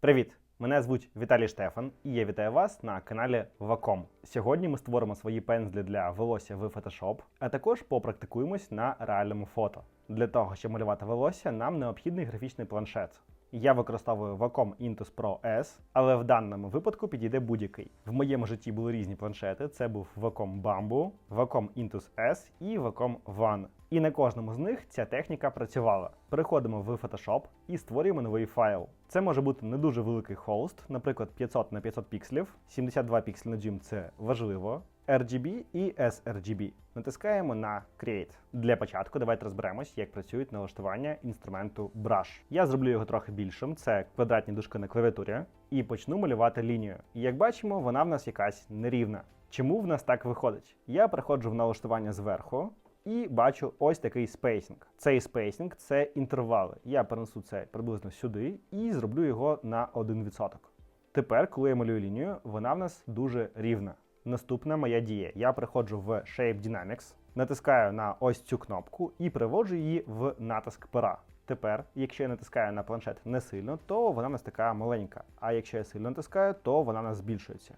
Привіт! Мене звуть Віталій Штефан, і я вітаю вас на каналі Ваком. Сьогодні ми створимо свої пензлі для волосся в Photoshop, а також попрактикуємось на реальному фото. Для того, щоб малювати волосся, нам необхідний графічний планшет. Я використовую Wacom Intus Pro S, але в даному випадку підійде будь-який. В моєму житті були різні планшети. Це був Wacom Bamboo, Wacom Intus S і Wacom One. І на кожному з них ця техніка працювала. Переходимо в Photoshop і створюємо новий файл. Це може бути не дуже великий холст, наприклад, 500 на 500 пікселів, 72 пікселі на джим це важливо. RGB і sRGB. Натискаємо на Create. Для початку давайте розберемось, як працюють налаштування інструменту Brush. Я зроблю його трохи більшим, це квадратні дужки на клавіатурі, і почну малювати лінію. І як бачимо, вона в нас якась нерівна. Чому в нас так виходить? Я переходжу в налаштування зверху. І бачу ось такий спейсинг. Цей спейсинг це інтервали. Я перенесу це приблизно сюди і зроблю його на 1%. Тепер, коли я малюю лінію, вона в нас дуже рівна. Наступна моя дія. Я приходжу в Shape Dynamics, натискаю на ось цю кнопку і приводжу її в натиск пера. Тепер, якщо я натискаю на планшет не сильно, то вона в нас така маленька. А якщо я сильно натискаю, то вона в нас збільшується.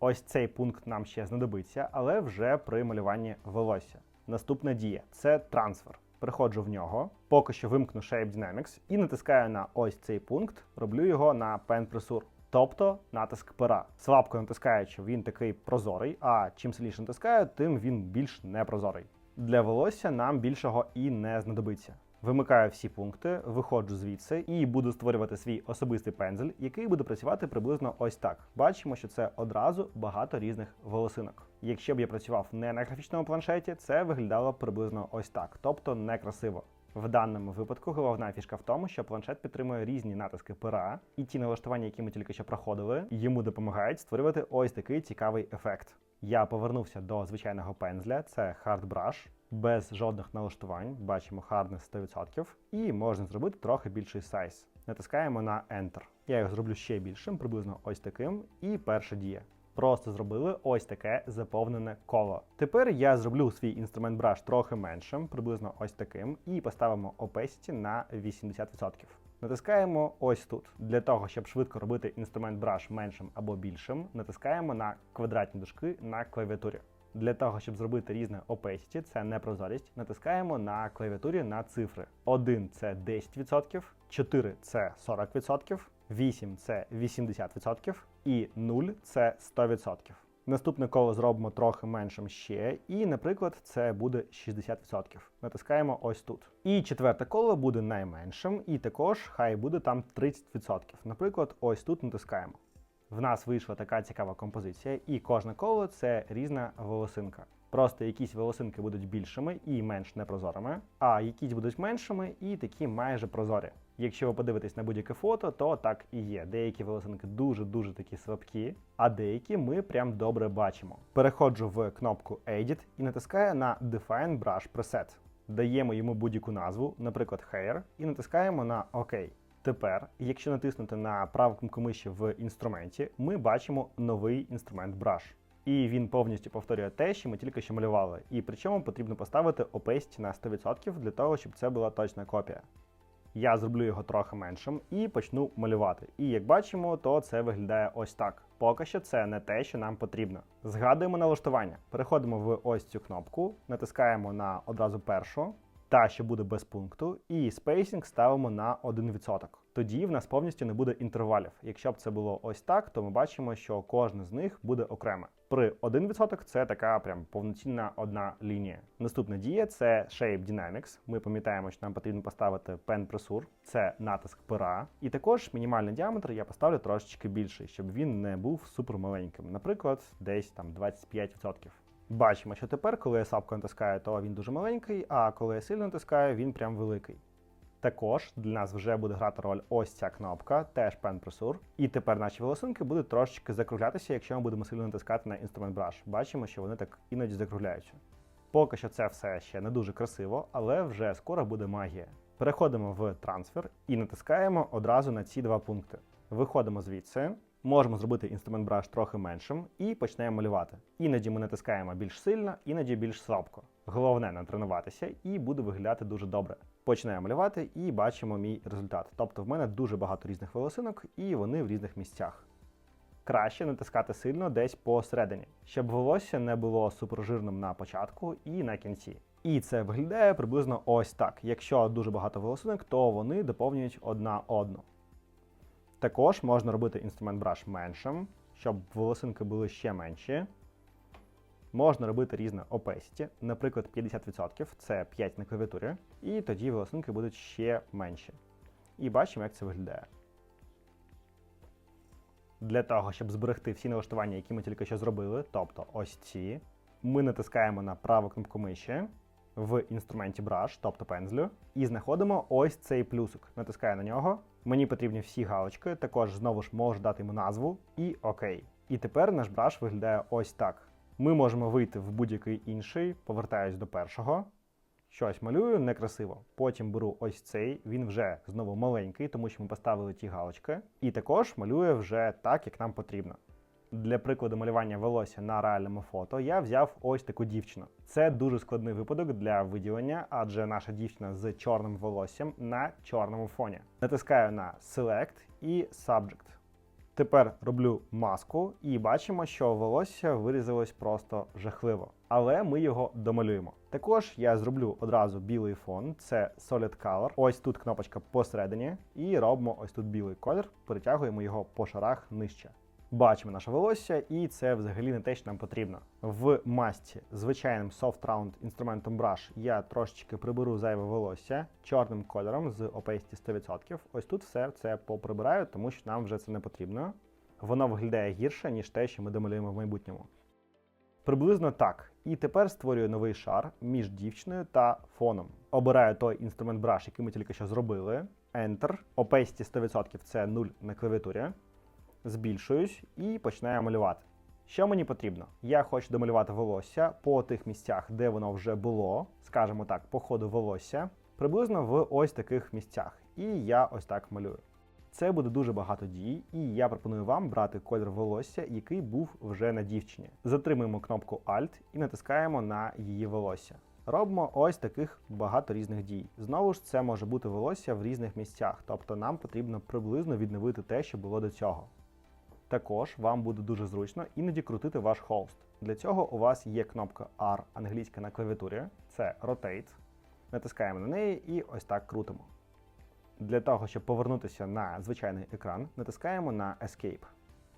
Ось цей пункт нам ще знадобиться, але вже при малюванні волосся. Наступна дія це трансфер. Приходжу в нього, поки що вимкну Shape Dynamics і натискаю на ось цей пункт, роблю його на Pen Pressure. Тобто натиск пера. Слабко натискаючи, він такий прозорий, а чим сильніше натискаю, тим він більш непрозорий. Для волосся нам більшого і не знадобиться. Вимикаю всі пункти, виходжу звідси і буду створювати свій особистий пензель, який буде працювати приблизно ось так. Бачимо, що це одразу багато різних волосинок. Якщо б я працював не на графічному планшеті, це виглядало приблизно ось так, тобто некрасиво. В даному випадку головна фішка в тому, що планшет підтримує різні натиски пера, і ті налаштування, які ми тільки що проходили, йому допомагають створювати ось такий цікавий ефект. Я повернувся до звичайного пензля, це Hard Brush, без жодних налаштувань. Бачимо hardness 100%, і можна зробити трохи більший сайз. Натискаємо на Enter. Я його зроблю ще більшим, приблизно ось таким. І перша дія. Просто зробили ось таке заповнене коло. Тепер я зроблю свій інструмент brush трохи меншим, приблизно ось таким, і поставимо opacity на 80%. Натискаємо ось тут. Для того, щоб швидко робити інструмент brush меншим або більшим, натискаємо на квадратні дужки на клавіатурі. Для того, щоб зробити різне opacity, це непрозорість, натискаємо на клавіатурі на цифри. 1 це 10%, 4 це 40%, 8 це 80% і 0 це 100%. Наступне коло зробимо трохи меншим ще, і, наприклад, це буде 60%. Натискаємо ось тут. І четверте коло буде найменшим, і також хай буде там 30%. Наприклад, ось тут натискаємо. В нас вийшла така цікава композиція, і кожне коло це різна волосинка. Просто якісь волосинки будуть більшими і менш непрозорими, а якісь будуть меншими і такі майже прозорі. Якщо ви подивитесь на будь-яке фото, то так і є. Деякі волосинки дуже-дуже такі слабкі, а деякі ми прям добре бачимо. Переходжу в кнопку Edit і натискаю на Define Brush Preset. Даємо йому будь-яку назву, наприклад, Hair, і натискаємо на ОК. Тепер, якщо натиснути на праву кнопку миші в інструменті, ми бачимо новий інструмент Brush. І він повністю повторює те, що ми тільки що малювали. І причому потрібно поставити opacity на 100% для того, щоб це була точна копія. Я зроблю його трохи меншим і почну малювати. І як бачимо, то це виглядає ось так. Поки що це не те, що нам потрібно. Згадуємо налаштування. Переходимо в ось цю кнопку, натискаємо на одразу першу, та що буде без пункту, і спейсінг ставимо на 1%. Тоді в нас повністю не буде інтервалів. Якщо б це було ось так, то ми бачимо, що кожне з них буде окреме. При 1% це така прям повноцінна одна лінія. Наступна дія це Shape Dynamics. Ми пам'ятаємо, що нам потрібно поставити Pen Pressure, це натиск пера. І також мінімальний діаметр я поставлю трошечки більший, щоб він не був супер маленьким. Наприклад, десь там 25%. Бачимо, що тепер, коли я слабко натискаю, то він дуже маленький, а коли я сильно натискаю, він прям великий. Також для нас вже буде грати роль ось ця кнопка, теж Pressure. І тепер наші волосинки будуть трошечки закруглятися, якщо ми будемо сильно натискати на інструмент Brush. Бачимо, що вони так іноді закругляються. Поки що це все ще не дуже красиво, але вже скоро буде магія. Переходимо в трансфер і натискаємо одразу на ці два пункти. Виходимо звідси. Можемо зробити інструмент brush трохи меншим і почнемо малювати. Іноді ми натискаємо більш сильно, іноді більш слабко. Головне натренуватися і буде виглядати дуже добре. Починаю малювати і бачимо мій результат. Тобто в мене дуже багато різних волосинок, і вони в різних місцях. Краще натискати сильно десь посередині, щоб волосся не було супержирним на початку і на кінці. І це виглядає приблизно ось так. Якщо дуже багато волосинок, то вони доповнюють одна одну. Також можна робити інструмент браш меншим, щоб волосинки були ще менші. Можна робити різне opacity, наприклад, 50% це 5 на клавіатурі, і тоді волосинки будуть ще менші. І бачимо, як це виглядає. Для того, щоб зберегти всі налаштування, які ми тільки що зробили, тобто ось ці, ми натискаємо на праву кнопку миші в інструменті Brush, тобто пензлю, і знаходимо ось цей плюсик. Натискаю на нього. Мені потрібні всі галочки, також знову ж можу дати йому назву і ОК. І тепер наш браш виглядає ось так. Ми можемо вийти в будь-який інший, повертаюсь до першого. Щось малюю некрасиво. Потім беру ось цей, він вже знову маленький, тому що ми поставили ті галочки. І також малюю вже так, як нам потрібно. Для прикладу малювання волосся на реальному фото я взяв ось таку дівчину. Це дуже складний випадок для виділення, адже наша дівчина з чорним волоссям на чорному фоні. Натискаю на Select і Subject. Тепер роблю маску і бачимо, що волосся вирізалось просто жахливо. Але ми його домалюємо. Також я зроблю одразу білий фон, це Solid Color. Ось тут кнопочка посередині, і робимо ось тут білий колір, перетягуємо його по шарах нижче. Бачимо наше волосся, і це взагалі не те, що нам потрібно. В масті звичайним Soft Round інструментом Brush я трошечки приберу зайве волосся чорним кольором з opacity 100%. Ось тут все це поприбираю, тому що нам вже це не потрібно. Воно виглядає гірше, ніж те, що ми домалюємо в майбутньому. Приблизно так. І тепер створюю новий шар між дівчиною та фоном. Обираю той інструмент Brush, який ми тільки що зробили. Enter. Opacity 100% це 0 на клавіатурі збільшуюсь і починаю малювати. Що мені потрібно? Я хочу домалювати волосся по тих місцях, де воно вже було, скажімо так, по ходу волосся, приблизно в ось таких місцях. І я ось так малюю. Це буде дуже багато дій, і я пропоную вам брати колір волосся, який був вже на дівчині. Затримуємо кнопку Alt і натискаємо на її волосся. Робимо ось таких багато різних дій. Знову ж це може бути волосся в різних місцях, тобто нам потрібно приблизно відновити те, що було до цього. Також вам буде дуже зручно іноді крутити ваш холст. Для цього у вас є кнопка R англійська на клавіатурі, це Rotate. Натискаємо на неї і ось так крутимо. Для того, щоб повернутися на звичайний екран, натискаємо на Escape.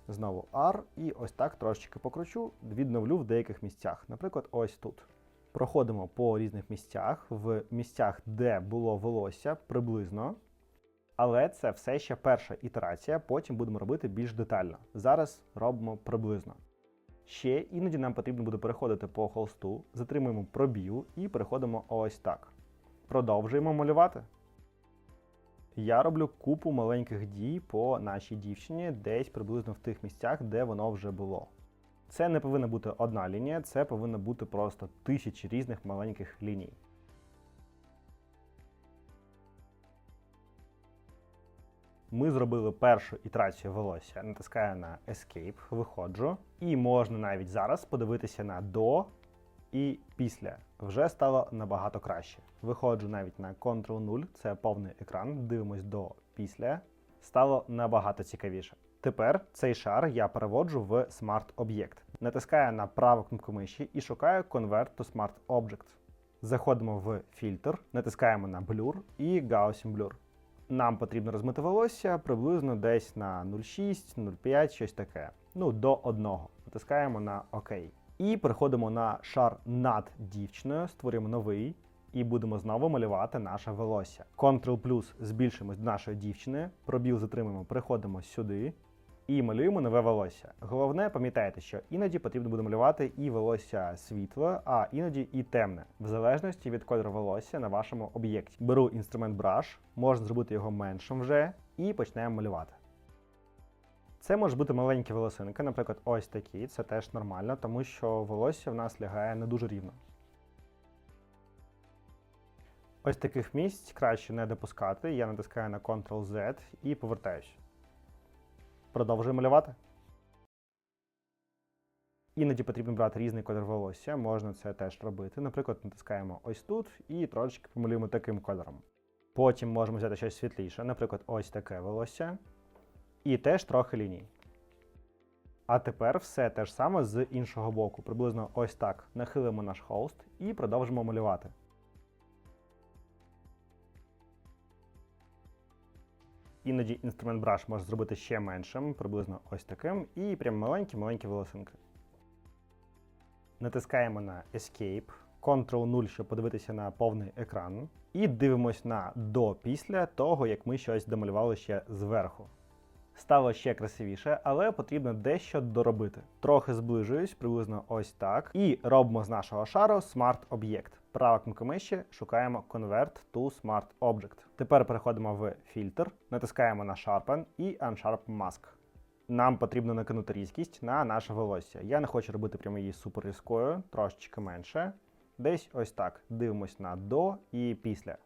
Знову R і ось так трошечки покручу, відновлю в деяких місцях, наприклад, ось тут. Проходимо по різних місцях, в місцях, де було волосся, приблизно. Але це все ще перша ітерація, потім будемо робити більш детально. Зараз робимо приблизно. Ще іноді нам потрібно буде переходити по холсту, затримуємо пробіл і переходимо ось так. Продовжуємо малювати. Я роблю купу маленьких дій по нашій дівчині, десь приблизно в тих місцях, де воно вже було. Це не повинна бути одна лінія, це повинна бути просто тисячі різних маленьких ліній. Ми зробили першу ітерацію волосся. Натискаю на Escape, виходжу. І можна навіть зараз подивитися на до і після. Вже стало набагато краще. Виходжу навіть на Ctrl 0, це повний екран. Дивимось до після. Стало набагато цікавіше. Тепер цей шар я переводжу в Smart Object. Натискаю на праву кнопку миші і шукаю Convert to Smart Object. Заходимо в фільтр, натискаємо на Blur і Gaussian Blur. Нам потрібно розмити волосся приблизно десь на 0,6, 0,5, щось таке. Ну, до одного. Натискаємо на ОК. І переходимо на шар над дівчиною, створюємо новий і будемо знову малювати наше волосся. Ctrl плюс збільшимось до нашої дівчини, пробіл затримуємо, переходимо сюди і малюємо нове волосся. Головне, пам'ятайте, що іноді потрібно буде малювати і волосся світле, а іноді і темне, в залежності від кольору волосся на вашому об'єкті. Беру інструмент Brush, можна зробити його меншим вже, і почнемо малювати. Це може бути маленькі волосинки, наприклад, ось такі. Це теж нормально, тому що волосся в нас лягає не дуже рівно. Ось таких місць краще не допускати. Я натискаю на Ctrl-Z і повертаюсь. Продовжую малювати. Іноді потрібно брати різний колір волосся, можна це теж робити. Наприклад, натискаємо ось тут і трошечки помалюємо таким кольором. Потім можемо взяти щось світліше, наприклад, ось таке волосся. І теж трохи ліній. А тепер все те ж саме з іншого боку. Приблизно ось так нахилимо наш холст і продовжимо малювати. Іноді інструмент браш може зробити ще меншим, приблизно ось таким, і прям маленькі-маленькі волосинки. Натискаємо на Escape, Ctrl-0, щоб подивитися на повний екран. І дивимось на до після того, як ми щось домалювали ще зверху. Стало ще красивіше, але потрібно дещо доробити. Трохи зближуюсь, приблизно ось так. І робимо з нашого шару Object. Права кнопка миші, шукаємо Convert to Smart Object. Тепер переходимо в фільтр, натискаємо на Sharpen і Unsharp Mask. Нам потрібно накинути різкість на наше волосся. Я не хочу робити прямо її супер різкою, трошечки менше. Десь ось так. Дивимось на до і після.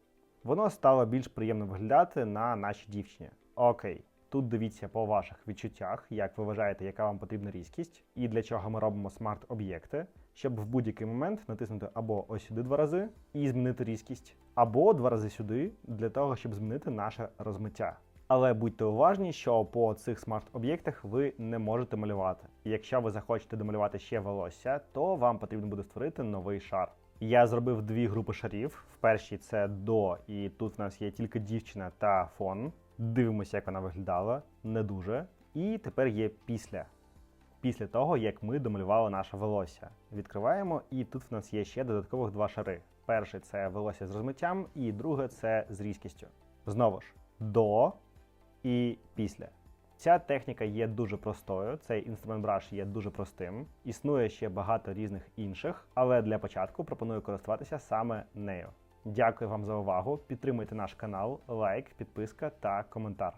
Воно стало більш приємно виглядати на нашій дівчині. Окей. Тут дивіться по ваших відчуттях, як ви вважаєте, яка вам потрібна різкість, і для чого ми робимо смарт-об'єкти, щоб в будь-який момент натиснути або ось сюди два рази і змінити різкість, або два рази сюди для того, щоб змінити наше розмиття. Але будьте уважні, що по цих смарт-об'єктах ви не можете малювати. Якщо ви захочете домалювати ще волосся, то вам потрібно буде створити новий шар. Я зробив дві групи шарів. В першій це до, і тут в нас є тільки дівчина та фон. Дивимося, як вона виглядала, не дуже. І тепер є після. Після того, як ми домалювали наше волосся. Відкриваємо, і тут в нас є ще додаткових два шари. Перший це волосся з розмиттям, і друге це з різкістю. Знову ж, до і після. Ця техніка є дуже простою, цей інструмент браш є дуже простим. Існує ще багато різних інших, але для початку пропоную користуватися саме нею. Дякую вам за увагу. Підтримуйте наш канал, лайк, підписка та коментар.